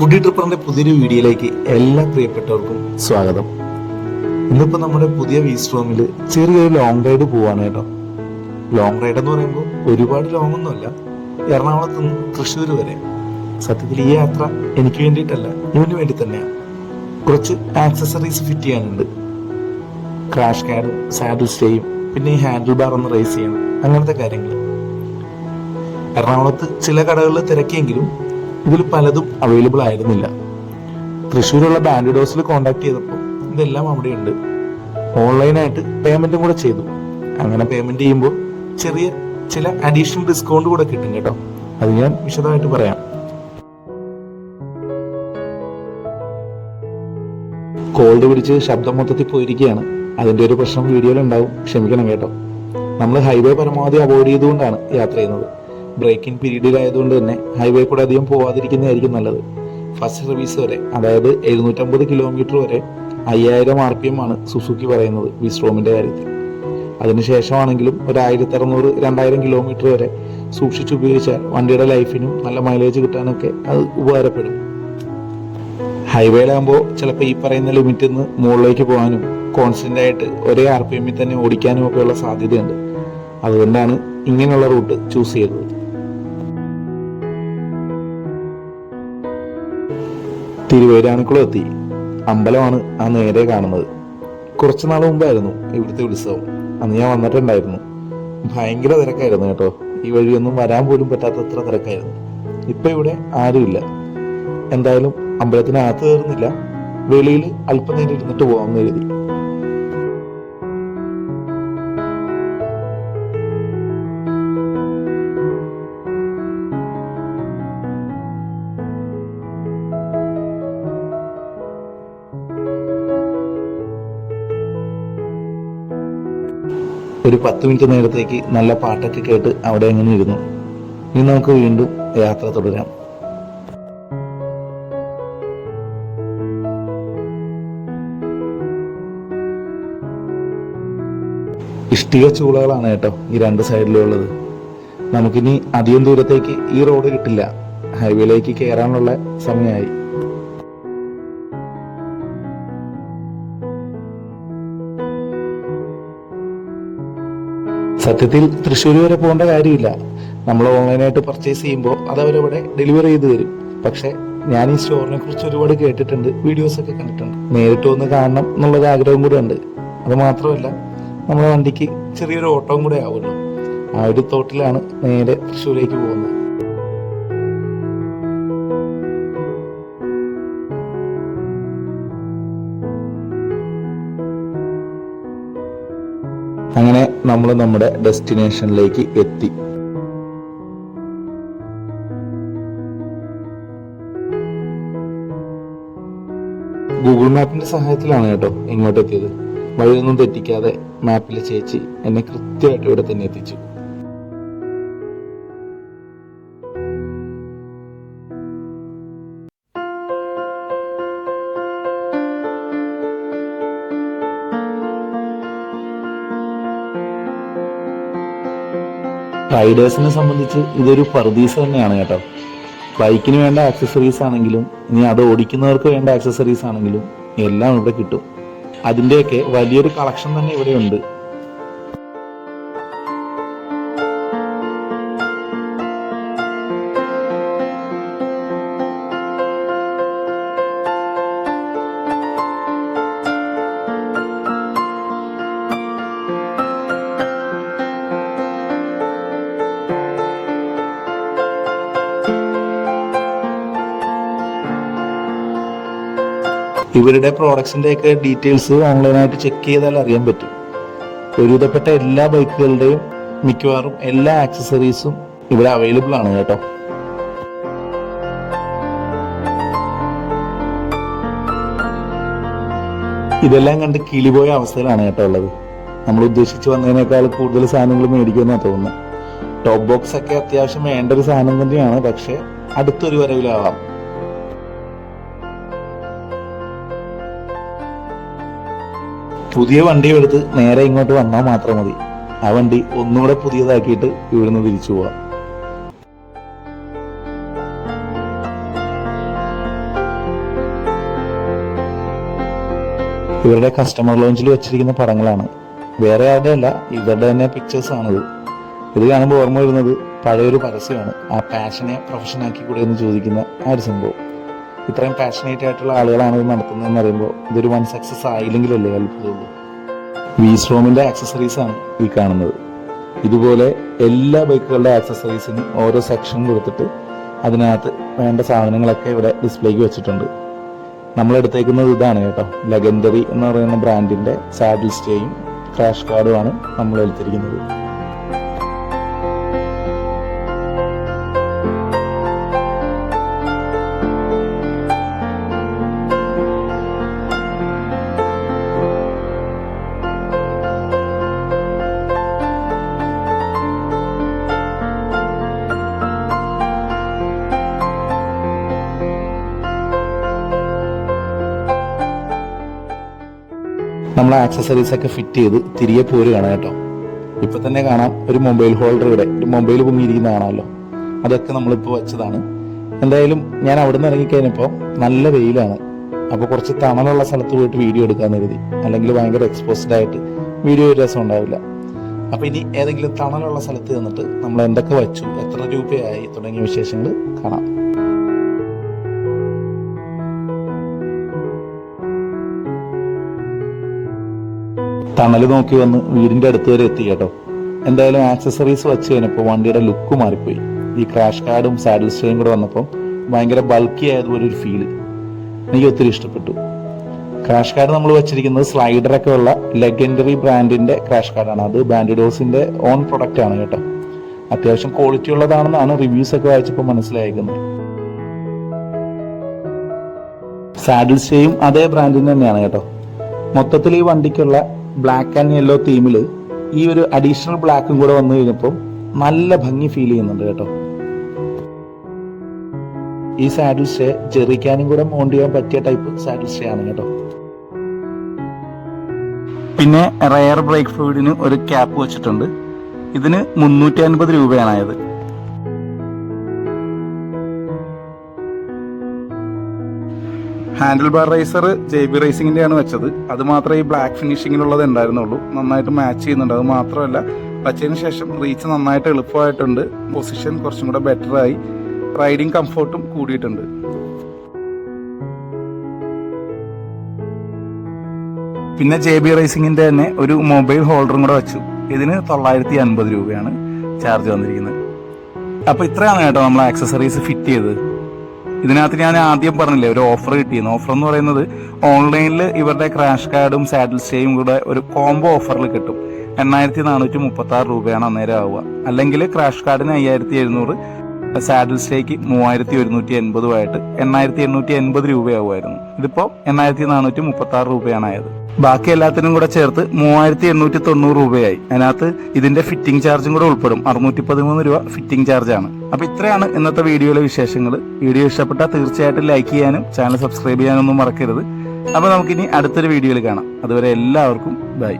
Foodie ട്രിപ്പറിന്റെ പുതിയൊരു വീഡിയോയിലേക്ക് എല്ലാ പ്രിയപ്പെട്ടവർക്കും സ്വാഗതം. ഇന്നിപ്പോ നമ്മുടെ പുതിയ വീസ്ട്രോമിൽ ചെറിയൊരു ലോങ് റൈഡ് പോവാണ് കേട്ടോ. ലോങ് റൈഡ് എന്ന് പറയുമ്പോൾ ഒരുപാട് ലോങ് ഒന്നുമല്ല എറണാകുളത്ത് നിന്ന് തൃശ്ശൂർ വരെ. സത്യത്തിൽ ഈ യാത്ര എനിക്ക് വേണ്ടിയിട്ടല്ല ഇവന് വേണ്ടി തന്നെയാണ്. കുറച്ച് ആക്സസറീസ് ഫിറ്റ് ചെയ്യാനുണ്ട്. ക്രാഷ് കാഡും സാഡിൽ സ്റ്റേയും പിന്നെ ഈ ഹാൻഡിൽ ബാർ ഒന്ന് റേസ് ചെയ്യണം. അങ്ങനത്തെ കാര്യങ്ങൾ. എറണാകുളത്ത് ചില കടകളിൽ തിരക്കിയെങ്കിലും ഇതിൽ പലതും അവൈലബിൾ ആയിരുന്നില്ല. തൃശ്ശൂരുള്ള ബാൻഡിഡോസിൽ കോൺടാക്ട് ചെയ്തപ്പോൾ ഇതെല്ലാം അവിടെയുണ്ട്. ഓൺലൈനായിട്ട് പേയ്മെന്റും കൂടെ ചെയ്തു. അങ്ങനെ പേയ്മെന്റ് ചെയ്യുമ്പോൾ ചെറിയ ചില അഡീഷണൽ ഡിസ്കൗണ്ട് കൂടെ കിട്ടും കേട്ടോ. അത് ഞാൻ വിശദമായിട്ട് പറയാം. കോൾഡ് പിടിച്ച് ശബ്ദം മൊത്തത്തിൽ പോയിരിക്കുകയാണ്. അതിന്റെ ഒരു പ്രശ്നം വീഡിയോയിൽ ഉണ്ടാവും. ക്ഷമിക്കണം കേട്ടോ. നമ്മൾ ഹൈവേ പരമാവധി അവോയ്ഡ് ചെയ്തുകൊണ്ടാണ് യാത്ര ചെയ്യുന്നത്. ബ്രേക്കിംഗ് പീരീഡിലായതുകൊണ്ട് തന്നെ ഹൈവേ കൂടെ അധികം പോവാതിരിക്കുന്നതായിരിക്കും നല്ലത്. ഫസ്റ്റ് സർവീസ് വരെ അതായത് എഴുന്നൂറ്റമ്പത് കിലോമീറ്റർ വരെ അയ്യായിരം ആർ പി എം ആണ് സുസുക്കി പറയുന്നത് വിസ്ട്രോമിന്റെ കാര്യത്തിൽ. അതിനുശേഷമാണെങ്കിലും ഒരു ആയിരത്തി അറുന്നൂറ് രണ്ടായിരം കിലോമീറ്റർ വരെ സൂക്ഷിച്ചുപയോഗിച്ചാൽ വണ്ടിയുടെ ലൈഫിനും നല്ല മൈലേജ് കിട്ടാനൊക്കെ അത് ഉപകാരപ്പെടും. ഹൈവേയിലാകുമ്പോൾ ചിലപ്പോൾ ഈ പറയുന്ന ലിമിറ്റിൽ നിന്ന് മുകളിലേക്ക് പോകാനും കോൺസ്റ്റന്റ് ആയിട്ട് ഒരേ ആർ പി എമ്മിൽ തന്നെ ഓടിക്കാനും ഒക്കെയുള്ള സാധ്യതയുണ്ട്. അതുകൊണ്ടാണ് ഇങ്ങനെയുള്ള റൂട്ട് ചൂസ് ചെയ്തത് തിരുവേരാണിക്കുളം എത്തി. അമ്പലമാണ് ആ നേരെ കാണുന്നത്. കുറച്ചു നാൾ മുമ്പായിരുന്നു ഇവിടുത്തെ ഉത്സവം. അന്ന് ഞാൻ വന്നിട്ടുണ്ടായിരുന്നു. ഭയങ്കര തിരക്കായിരുന്നു കേട്ടോ. ഈ വഴിയൊന്നും വരാൻ പോലും പറ്റാത്തത്ര തിരക്കായിരുന്നു. ഇപ്പൊ ഇവിടെ ആരുമില്ല. എന്തായാലും അമ്പലത്തിനകത്ത് കയറുന്നില്ല. വെളിയിൽ അല്പനേരം ഇരുന്നിട്ട് പോകാമെന്ന് എഴുതി ഒരു പത്ത് മിനിറ്റ് നേരത്തേക്ക് നല്ല പാട്ടൊക്കെ കേട്ട് അവിടെ എങ്ങനെ ഇരുന്നു? ഇനി നമുക്ക് വീണ്ടും യാത്ര തുടരാം. ഇഷ്ടിക ചൂളകളാണ് കേട്ടോ ഈ രണ്ട് സൈഡിലും ഉള്ളത് നമുക്കിനി അധികം ദൂരത്തേക്ക് ഈ റോഡ് കിട്ടില്ല. ഹൈവേയിലേക്ക് കയറാനുള്ള സമയമായി. സത്യത്തിൽ തൃശ്ശൂർ വരെ പോകേണ്ട കാര്യമില്ല. നമ്മൾ ഓൺലൈനായിട്ട് പർച്ചേസ് ചെയ്യുമ്പോൾ അത് അവരവിടെ ഡെലിവറി ചെയ്ത് തരും. പക്ഷേ ഞാൻ ഈ സ്റ്റോറിനെ കുറിച്ച് ഒരുപാട് കേട്ടിട്ടുണ്ട് വീഡിയോസ് ഒക്കെ കണ്ടിട്ടുണ്ട്. നേരിട്ട് ഒന്ന് കാണണം എന്നുള്ളൊരു ആഗ്രഹം കൂടെ ഉണ്ട്. അത് മാത്രമല്ല നമ്മുടെ വണ്ടിക്ക് ചെറിയൊരു ഓട്ടവും കൂടെ ആവുമല്ലോ. ആ ഒരു തോട്ടിലാണ് നേരെ തൃശ്ശൂരേക്ക് പോകുന്നത്. അങ്ങനെ നമ്മൾ നമ്മുടെ ഡെസ്റ്റിനേഷനിലേക്ക് എത്തി. ഗൂഗിൾ മാപ്പിന്റെ സഹായത്തിലാണ് കേട്ടോ ഇങ്ങോട്ട് എത്തിയത് വഴിയൊന്നും തെറ്റിക്കാതെ മാപ്പിൽ ചേച്ചി എന്നെ കൃത്യമായിട്ട് ഇവിടെ തന്നെ എത്തിച്ചു. റൈഡേഴ്സിനെ സംബന്ധിച്ച് ഇതൊരു പർദീസ് തന്നെയാണ് കേട്ടോ. ബൈക്കിന് വേണ്ട ആക്സസറീസ് ആണെങ്കിലും ഇനി അത് ഓടിക്കുന്നവർക്ക് വേണ്ട ആക്സസറീസ് ആണെങ്കിലും എല്ലാം ഇവിടെ കിട്ടും. അതിന്റെയൊക്കെ വലിയൊരു കളക്ഷൻ തന്നെ ഇവിടെ ഇവരുടെ പ്രോഡക്ട്സിന്റെ ഒക്കെ ഡീറ്റെയിൽസ് ഓൺലൈനായിട്ട് ചെക്ക് ചെയ്താൽ അറിയാൻ പറ്റും. ഒരുവിധപ്പെട്ട എല്ലാ ബൈക്കുകളുടെയും മിക്കവാറും എല്ലാ ആക്സസറീസും ഇവിടെ അവൈലബിൾ ആണ് കേട്ടോ. ഇതെല്ലാം കണ്ട് കിളിപോയ അവസ്ഥയിലാണ് കേട്ടോ ഉള്ളത്. നമ്മൾ ഉദ്ദേശിച്ച് വന്നതിനേക്കാൾ കൂടുതൽ സാധനങ്ങൾ മേടിക്കുമെന്നാണ് തോന്നുന്നത്. ടോപ്പ് ബോക്സ് ഒക്കെ അത്യാവശ്യം വേണ്ട ഒരു സാധനം തന്നെയാണ് പക്ഷെ അടുത്തൊരു വരവിലാവാം. പുതിയ വണ്ടി എടുത്ത് നേരെ ഇങ്ങോട്ട് വന്നാൽ മാത്രം മതി. ആ വണ്ടി ഒന്നുകൂടെ പുതിയതാക്കിയിട്ട് ഇവിടുന്ന് തിരിച്ചു പോവാം. ഇവരുടെ കസ്റ്റമർ ലോഞ്ചിൽ വെച്ചിരിക്കുന്ന പടങ്ങളാണ്. വേറെ ആരുടെ അല്ല ഇവരുടെ തന്നെ പിക്ചേഴ്സ് ആണിത്. ഇത് കാണുമ്പോൾ ഓർമ്മ വരുന്നത് പഴയൊരു പരസ്യമാണ്. ആ പാഷനെ പ്രൊഫഷനാക്കി കൂടെ എന്ന് ചോദിക്കുന്ന ആ ഒരു സംഭവം. ഇത്രയും പാഷനേറ്റ് ആയിട്ടുള്ള ആളുകളാണ് ഇത് നടത്തുന്നതെന്ന് പറയുമ്പോൾ ഇതൊരു വൺ സക്സസ് ആയില്ലെങ്കിലല്ലേ അത്ഭുതമുള്ളൂ വീസ്ട്രോമിന്റെ ആക്സസറീസ് ആണ് ഈ കാണുന്നത്. ഇതുപോലെ എല്ലാ ബൈക്കുകളുടെ ആക്സസറീസിനും ഓരോ സെക്ഷൻ കൊടുത്തിട്ട് അതിനകത്ത് വേണ്ട സാധനങ്ങളൊക്കെ ഇവിടെ ഡിസ്പ്ലേക്ക് വെച്ചിട്ടുണ്ട്. നമ്മൾ എടുത്തേക്കുന്നത് ഇതാണ് കേട്ടോ. ലെഗൻഡറി എന്ന് പറയുന്ന ബ്രാൻഡിന്റെ സാഡിൽ സ്റ്റേയും ക്രാഷ് കാർഡുമാണ് നമ്മൾ എടുത്തിരിക്കുന്നത്. നമ്മൾ ആക്സസറീസ് ഒക്കെ ഫിറ്റ് ചെയ്ത് തിരികെ പോരുകയാണ് കേട്ടോ. ഇപ്പൊ തന്നെ കാണാം ഒരു മൊബൈൽ ഹോൾഡർ ഇവിടെ. ഒരു മൊബൈൽ പൊങ്ങിയിരിക്കുന്ന കാണാമല്ലോ. അതൊക്കെ നമ്മളിപ്പോൾ വെച്ചതാണ്. എന്തായാലും ഞാൻ അവിടെ നിന്ന് ഇറങ്ങിക്കഴിഞ്ഞപ്പോൾ നല്ല വെയിലാണ്. അപ്പോൾ കുറച്ച് തണലുള്ള സ്ഥലത്ത് പോയിട്ട് വീഡിയോ എടുക്കാന്ന് കരുതി. അല്ലെങ്കിൽ ഭയങ്കര എക്സ്പോസ്ഡ് ആയിട്ട് വീഡിയോ ഒരു രസം ഉണ്ടാവില്ല. അപ്പൊ ഇനി ഏതെങ്കിലും തണലുള്ള സ്ഥലത്ത് നിന്നിട്ട് നമ്മൾ എന്തൊക്കെ വെച്ചു എത്ര രൂപയായി തുടങ്ങിയ വിശേഷങ്ങൾ കാണാം. തണൽ നോക്കി വന്ന് വീടിന്റെ അടുത്ത് വരെ എത്തി കേട്ടോ. എന്തായാലും ആക്സസറീസ് വെച്ച് കഴിഞ്ഞപ്പോൾ വണ്ടിയുടെ ലുക്ക് മാറിപ്പോയി. ഈ ക്രാഷ് കാർഡും സാഡിൽ സ്റ്റേയും കൂടെ വന്നപ്പോൾ ഭയങ്കര ബൾക്കി ആയതുപോലെ ഒരു ഫീൽ എനിക്ക് ഒത്തിരി ഇഷ്ടപ്പെട്ടു. ക്രാഷ് കാർഡ് നമ്മൾ വെച്ചിരിക്കുന്നത് സ്ലൈഡറൊക്കെ ഉള്ള ലെഗൻഡറി ബ്രാൻഡിന്റെ ക്രാഷ് കാർഡാണ് അത് ബാൻഡിഡോസിന്റെ ഓൺ പ്രൊഡക്റ്റ് ആണ് കേട്ടോ. അത്യാവശ്യം ക്വാളിറ്റി ഉള്ളതാണെന്നാണ് റിവ്യൂസ് ഒക്കെ വായിച്ചപ്പോൾ മനസ്സിലായിരിക്കുന്നത് സാഡിൽ സ്റ്റേയും അതേ ബ്രാൻഡിന് തന്നെയാണ് കേട്ടോ. മൊത്തത്തിൽ ഈ വണ്ടിക്കുള്ള ബ്ലാക്ക് ആൻഡ് യെല്ലോ തീമിൽ ഈ ഒരു അഡീഷണൽ ബ്ലാക്കും കൂടെ വന്നു കഴിഞ്ഞപ്പോൾ നല്ല ഭംഗി ഫീൽ ചെയ്യുന്നുണ്ട് കേട്ടോ. ഈ സാഡിൽ സ്റ്റേ ജെറിക്കാനും കൂടെ മൗണ്ട് ചെയ്യാൻ പറ്റിയ ടൈപ്പ് സാഡിൽ സ്റ്റേ ആണ് കേട്ടോ. പിന്നെ റയർ ബ്രേക്ക് ഫ്ലൂയിഡിന് ഒരു ക്യാപ്പ് വെച്ചിട്ടുണ്ട്. ഇതിന് മുന്നൂറ്റി അൻപത് രൂപയാണ് ആയത്. Handle bar riser J B റേസിംഗിന്റെ ആണ് വെച്ചത്. അത് മാത്രമേ ഈ ബ്ലാക്ക് ഫിനിഷിങ്ങിലുള്ളത് ഉണ്ടായിരുന്നുള്ളൂ. നന്നായിട്ട് മാച്ച് ചെയ്യുന്നുണ്ട്. അത് മാത്രമല്ല വച്ചതിന് ശേഷം റീച്ച് നന്നായിട്ട് എളുപ്പമായിട്ടുണ്ട്. പൊസിഷൻ കുറച്ചും കൂടെ ബെറ്ററായി റൈഡിങ് കംഫർട്ടും കൂടിയിട്ടുണ്ട്. പിന്നെ ജെ ബി റേസിംഗിന്റെ തന്നെ ഒരു മൊബൈൽ ഹോൾഡറും കൂടെ വെച്ചു. ഇതിന് തൊള്ളായിരത്തി അൻപത് രൂപയാണ് ചാർജ് വന്നിരിക്കുന്നത്. അപ്പോൾ ഇത്രയാണ് കേട്ടോ നമ്മൾ ആക്സസറീസ് ഫിറ്റ് ചെയ്തത്. ഇതിനകത്ത് ഞാൻ ആദ്യം പറഞ്ഞില്ലേ ഒരു ഓഫർ കിട്ടിയെന്ന് ഓഫർ എന്ന് പറയുന്നത് ഓൺലൈനിൽ ഇവരുടെ ക്രാഷ് കാർഡും സാഡിൽ സ്റ്റേയും കൂടെ ഒരു കോംബോ ഓഫറിൽ കിട്ടും. എണ്ണായിരത്തി നാനൂറ്റി മുപ്പത്തി ആറ് രൂപയാണ് അന്നേരം ആവുക. അല്ലെങ്കിൽ ക്രാഷ് കാർഡിന് അയ്യായിരത്തി എഴുന്നൂറ് സാഡിൽ സ്റ്റേക്ക് മൂവായിരത്തി ഒരുന്നൂറ്റി എൺപതുമായിട്ട് എണ്ണായിരത്തി എണ്ണൂറ്റി എൺപത് രൂപയാവുമായിരുന്നു. ഇതിപ്പോ എണ്ണായിരത്തി നാനൂറ്റി മുപ്പത്തി ആറ് രൂപയാണ് ആയത് ബാക്കി എല്ലാത്തിനും കൂടെ ചേർത്ത് മൂവായിരത്തി എണ്ണൂറ്റി തൊണ്ണൂറ് രൂപയായി. അതിനകത്ത് ഇതിന്റെ ഫിറ്റിംഗ് ചാർജും കൂടെ ഉൾപ്പെടും. അറുന്നൂറ്റി പതിമൂന്ന് രൂപ ഫിറ്റിംഗ് ചാർജ് ആണ്. അപ്പൊ ഇത്രയാണ് ഇന്നത്തെ വീഡിയോയിലെ വിശേഷങ്ങൾ വീഡിയോ ഇഷ്ടപ്പെട്ടാൽ തീർച്ചയായിട്ടും ലൈക്ക് ചെയ്യാനും ചാനൽ സബ്സ്ക്രൈബ് ചെയ്യാനൊന്നും മറക്കരുത്. അപ്പൊ നമുക്കിനി അടുത്തൊരു വീഡിയോയിൽ കാണാം. അതുവരെ എല്ലാവർക്കും ബൈ